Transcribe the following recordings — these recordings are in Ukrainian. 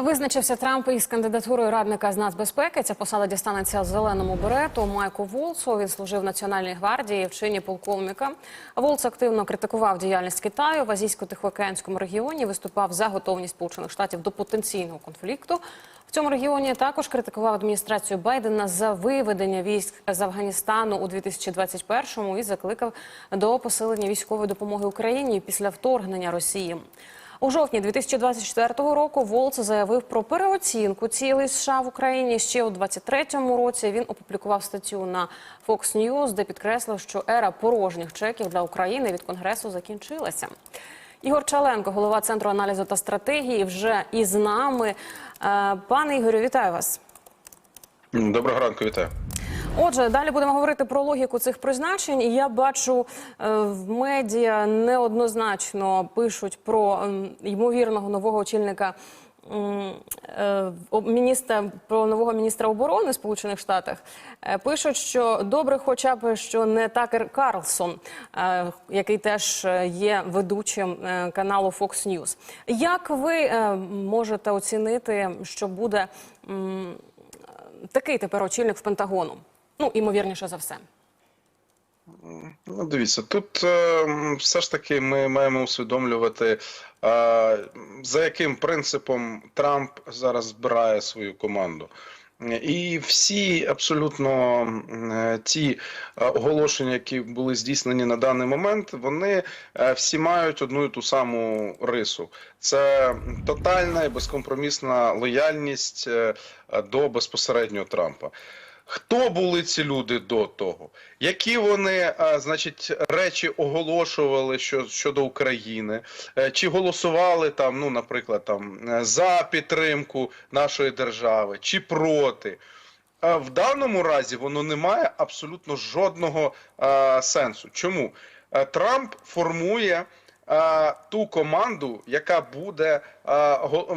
Визначився Трамп із кандидатурою радника з нацбезпеки. Ця посада дістанеться зеленому берету Майку Волсу. Він служив в Національній гвардії в чині полковника. Волц активно критикував діяльність Китаю в азійсько-тихоокеанському регіоні. Виступав за готовність Сполучених Штатів до потенційного конфлікту. В цьому регіоні також критикував адміністрацію Байдена за виведення військ з Афганістану у 2021-му і закликав до посилення військової допомоги Україні після вторгнення Росії. У жовтні 2024 року Волц заявив про переоцінку цілей США в Україні. Ще у 2023 році він опублікував статтю на Fox News, де підкреслив, що ера порожніх чеків для України від Конгресу закінчилася. Ігор Чаленко, голова центру аналізу та стратегії, вже із нами. Е, Пане Ігорю, вітаю вас. Доброго ранку, вітаю. Отже, далі будемо говорити про логіку цих призначень. І я бачу е, в медіа неоднозначно пишуть про ем, ймовірного нового очільника е, міністра про нового міністра оборони Сполучених Штатах. Е, Пишуть, що добре, хоча б що не Такер Карлсон, який теж є ведучим каналу Fox News. Як ви можете оцінити, що буде? такий тепер очільник в Пентагону. Ну, імовірніше за все. Ну, дивіться, тут е, все ж таки ми маємо усвідомлювати, е, за яким принципом Трамп зараз збирає свою команду. І всі абсолютно е, ті е, оголошення, які були здійснені на даний момент, вони е, всі мають одну і ту саму рису: це тотальна і безкомпромісна лояльність до безпосередньо Трампа. Хто були ці люди до того? Які вони, а, значить, речі оголошували що, щодо України? Е, Чи голосували там, ну, наприклад, там е, за підтримку нашої держави, чи проти? В даному разі воно не має абсолютно жодного а, сенсу. Чому? Е, Трамп формує ту команду, яка буде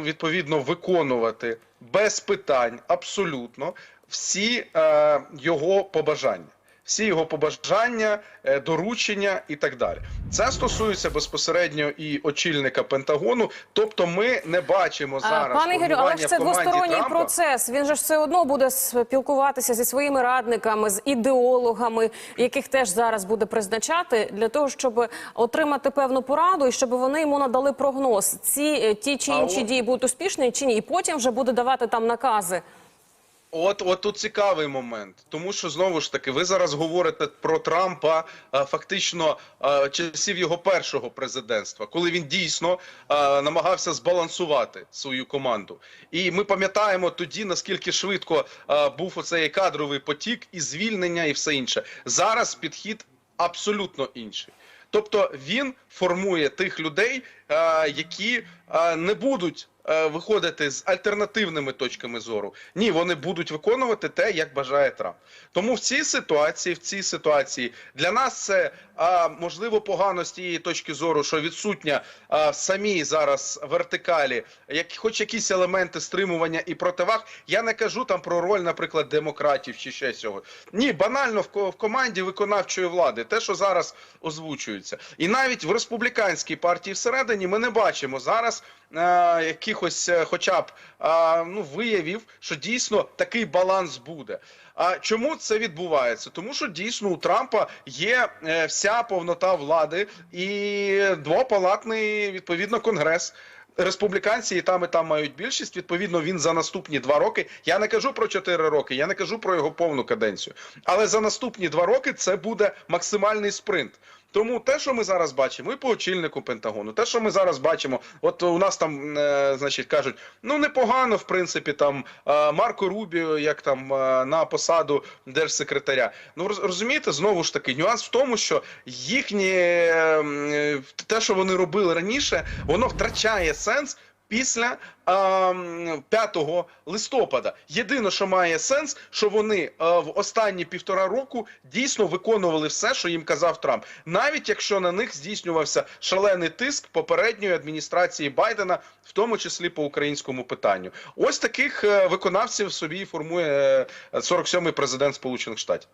відповідно виконувати без питань абсолютно всі е, його побажання. Всі його побажання, е, доручення і так далі. Це стосується безпосередньо і очільника Пентагону. Тобто, ми не бачимо зараз Пане Ігорю, але ж це двосторонній Трампа. процес. Він же ж все одно буде спілкуватися зі своїми радниками, з ідеологами, яких теж зараз буде призначати, для того, щоб отримати певну пораду і щоб вони йому надали прогноз. Ці е, ті чи інші от- дії будуть успішні чи ні, і потім вже буде давати там накази. От, от тут цікавий момент, тому що знову ж таки, ви зараз говорите про Трампа а, фактично а, часів його першого президентства, коли він дійсно а, намагався збалансувати свою команду. І ми пам'ятаємо тоді, наскільки швидко а, був оцей кадровий потік і звільнення, і все інше. Зараз підхід абсолютно інший. Тобто він формує тих людей, е, які е, не будуть е, виходити з альтернативними точками зору. Ні, вони будуть виконувати те, як бажає Трамп. Тому в цій ситуації, в цій ситуації для нас це е, можливо погано з тієї точки зору, що відсутня е, в самій зараз вертикалі, як хоч якісь елементи стримування і противаг. Я не кажу там про роль, наприклад, демократів чи ще цього. Ні, банально в, ко- команді виконавчої влади, те, що зараз озвучується, і навіть в республіканській партії всередині ми не бачимо зараз е, якихось, е, хоча б ну виявів, що дійсно такий баланс буде. А чому це відбувається? Тому що дійсно у Трампа є е, вся повнота влади і двопалатний відповідно конгрес. Республіканці і там і там мають більшість. Відповідно, він за наступні два роки. Я не кажу про чотири роки, я не кажу про його повну каденцію. Але за наступні два роки це буде максимальний спринт. Тому те, що ми зараз бачимо, і по очільнику Пентагону, те, що ми зараз бачимо, от у нас там, е, значить, кажуть, ну непогано, в принципі, там е, Марко Рубіо, як там е, на посаду держсекретаря. Ну роз- розумієте, знову ж таки, нюанс в тому, що їхні е, те, що вони робили раніше, воно втрачає сенс. Після ем, 5 листопада єдине, що має сенс, що вони е, в останні півтора року дійсно виконували все, що їм казав Трамп, навіть якщо на них здійснювався шалений тиск попередньої адміністрації Байдена, в тому числі по українському питанню. Ось таких е, виконавців собі формує е, 47-й президент Сполучених Штатів.